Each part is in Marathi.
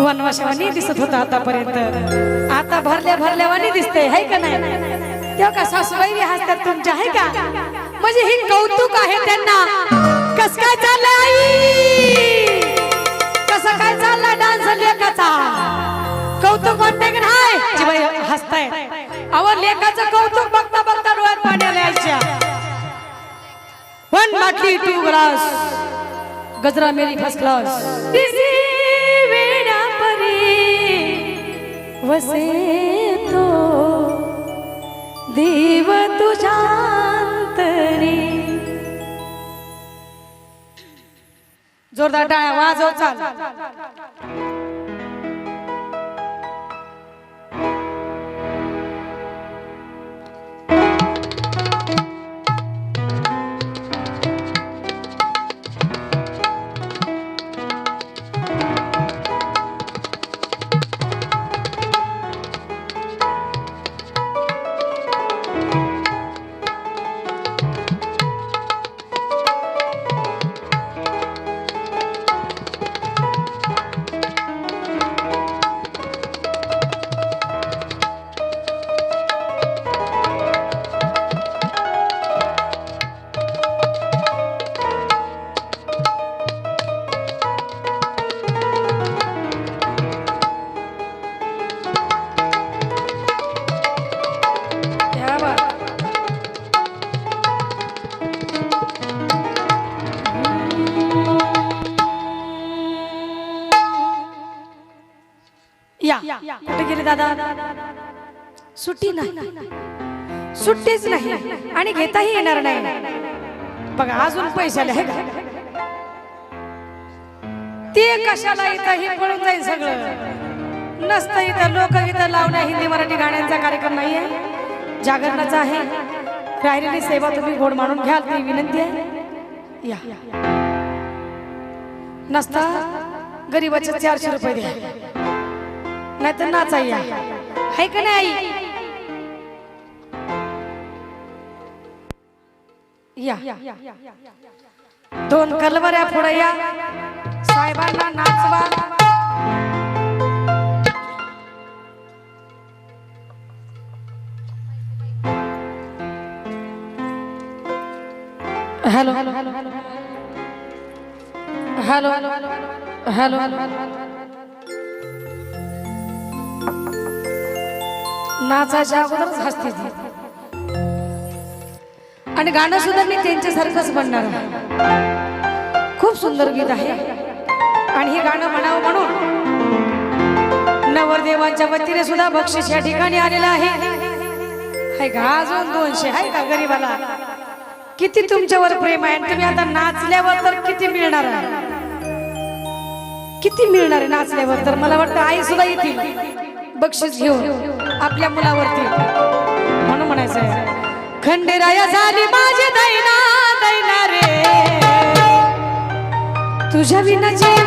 वनवाशवानी दिसत होता आतापर्यंत. आता भरल्या भरल्यावानी दिसते है का नाही? तेव्हा का सासूबाई हसतात तुमच्या आहे का? म्हणजे ही कौतुक आहे त्यांना. कस काय चाललं आई? कसं काय चालला डान्स लेखाचा? कौतुक म्हणते की नाही? हसताय अहो लेखाचं कौतुक बघता बघता डोळ्यात पाणी आले वन बाटली टू ग्लास गजरा मेरी फर्स्ट क्लास वसे तो देव तुझ्यांतरी जोरदार टाळ्या वाजव चाल. दादा. सुट्टी नाही. सुट्टीच नाही आणि घेताही येणार नाही. बघा अजून पैशाले आहे का ते कशाला इथं हे पळून जाईल सगळं? नसतं इथं लोकगीतं लावणं हिंदी मराठी गाण्यांचा कार्यक्रम नाहीये. जागरणाचा आहे. राहिलेली सेवा तुम्ही गोड मानून घ्याल ती विनंती आहे. या. नसता गरीबाचे चारशे रुपये द्या. नाही तर नाचा या. हाय का नाही आई? या. दोन कलवऱ्या पुढे या. साहेबांना नाचवा. Hello hello. Hello. Hello. Hello. Hello. नाचाच्या अगोदरच हसते ती आणि गाणं सुद्धा मी त्यांच्यासारखंच म्हणणार आहे. खूप सुंदर गीत आहे. आणि हे गाणं म्हणावं म्हणून नवरदेवांच्या वतीने सुद्धा बक्षीस या ठिकाणी आलेलं आहे. हाय का अजून दोनशे आहे का गरीबाला? किती तुमच्यावर प्रेम आहे तुम्ही आता नाचल्यावर तर किती मिळणार आहे? किती मिळणार आहे नाचल्यावर? तर मला वाटतं आई सुद्धा येतील. बक्षीस घेऊन. आपल्या मुलावरती. म्हणून म्हणायचं आहे खंडेराया झाली माझी दैना दैना रे. तुझ्या विना जीव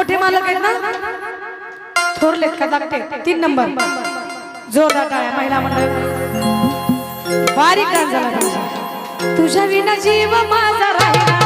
मोठे मालक आहेत ना? थोरलेत का? धाकटे तीन नंबर. जोरदार टाळ्या महिला मंडळ. बारीक झाला तुझ्या विना जीव माझा राहिला.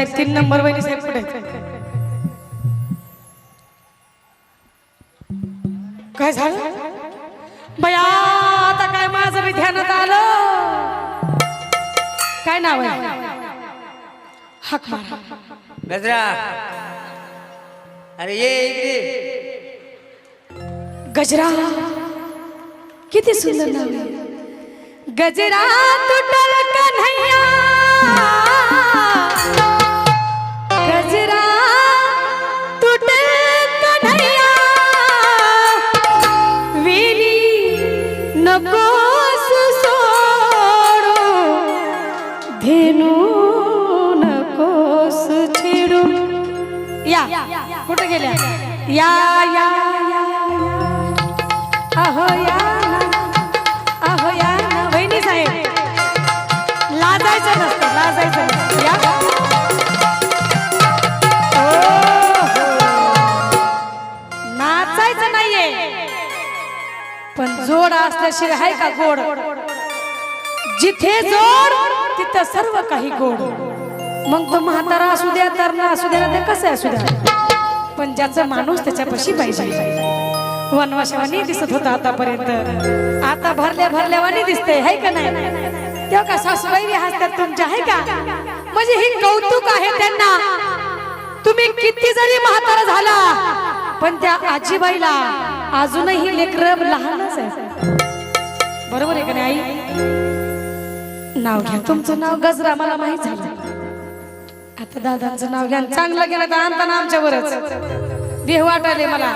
साहेब तीन नंबर वहिनी साहेब पुढे काय झालं? बया आता काय माझं बी ध्यानात आलं? काय नाव आहे? हक गजरा. अरे ये इकडे. गजरा. किती सुंदर नाव गजरा तुटल कन्हैया. नकोस सोडू. धेनू नकोस छेडू. या कुठे गेल्या? या या. असल्याशिवाय आहे का गोड? जिथे जोड तिथं सर्व काही गोड. मग तो म्हातारा असू द्या तरणा असू द्या ते कसं असू द्या? पण ज्याचा माणूस त्याच्यापाशी पाहिजे. वनवाशवानी दिसत होता आतापर्यंत. आता भरल्या भरल्यावानी दिसते आहे का नाही? तेव्हा का सासूबाई हसतात तुमच्या आहे का? म्हणजे ही कौतुक आहे त्यांना. तुम्ही किती जरी म्हातारा झाला पण त्या आजीबाईला अजूनही लेकर लहानच आहे बरोबर आहे का नाही आई? नाव घ्या. तुमचं नाव गजरा मला माहीत झालं. आता दादांचं नाव घ्या. चांगलं गेलं तर आणताना आमच्यावरच. देह वाटायले मला.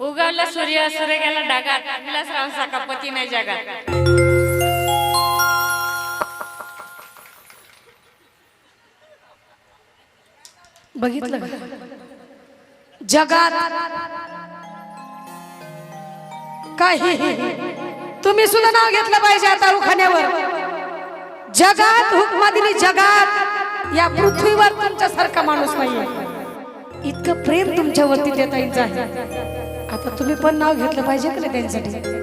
उगवला सूर्य सूर्य गेला ढगात विलासराव साका पती नाही जगात बघितलं का? जगात काही. तुम्ही सुद्धा नाव घेतलं पाहिजे आता रुखाण्यावर. जगात हुकमा दिली जगात. या पृथ्वीवर तुमच्यासारखा माणूस नाही इतकं प्रेम तुमच्यावरती देता येत आहे. आता तुम्ही पण नाव घेतलं पाहिजे का त्यांच्यासाठी?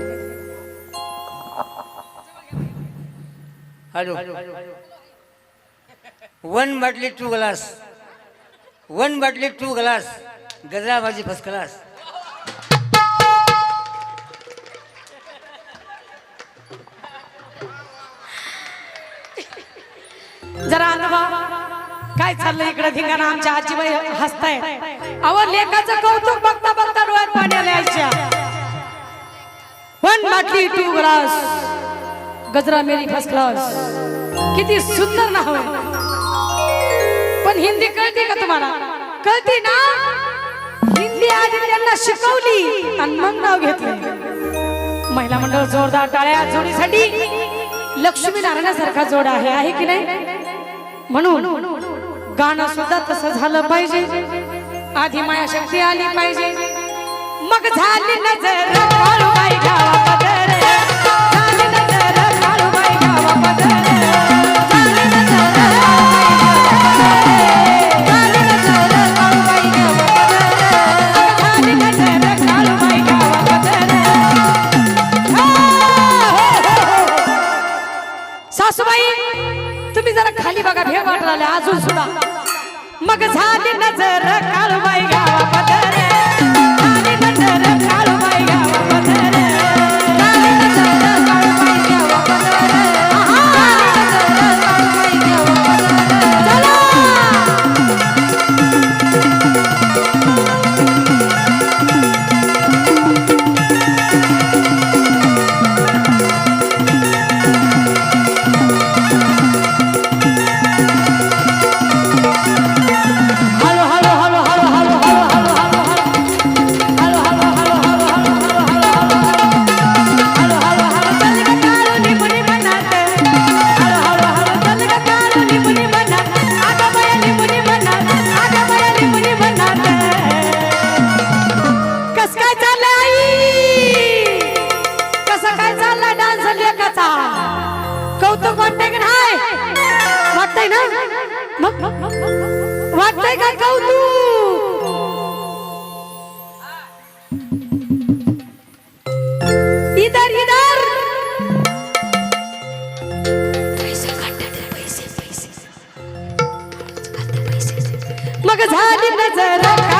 हॅलो. वन बाटली टू ग्लास वन बाटली टू ग्लास गजरा भाजी फर्स्ट क्लास जरा अनुभव काय चाललंय इकडे? धिंगाणा आमच्या आजीबाई हसताय अहो लेखाचं कौतुक बघता बघता डोळ्यात पाणी लिहायच्या पण वन बाटली टू ग्लास गजरा मेरी फर्स्ट क्लास किती सुंदर नाव आहे. पण हिंदी कळते का तुम्हाला? कळते ना? हिंदी आधी त्यांना शिकवली आणि मग नाव घेतलं. महिला मंडळ जोरदार टाळ्या जोडीसाठी लक्ष्मी नारायणासारखा जोड आहे आहे की नाही? म्हणून गाणं सुद्धा तसं झालं पाहिजे. आधी माया शक्ती आली पाहिजे. मग झाली नजर नजर कालवाई गावाबद्दल वाटतंय ना? मग वाटतंय का कौतुक? इधर इधर! मग झाली नजर का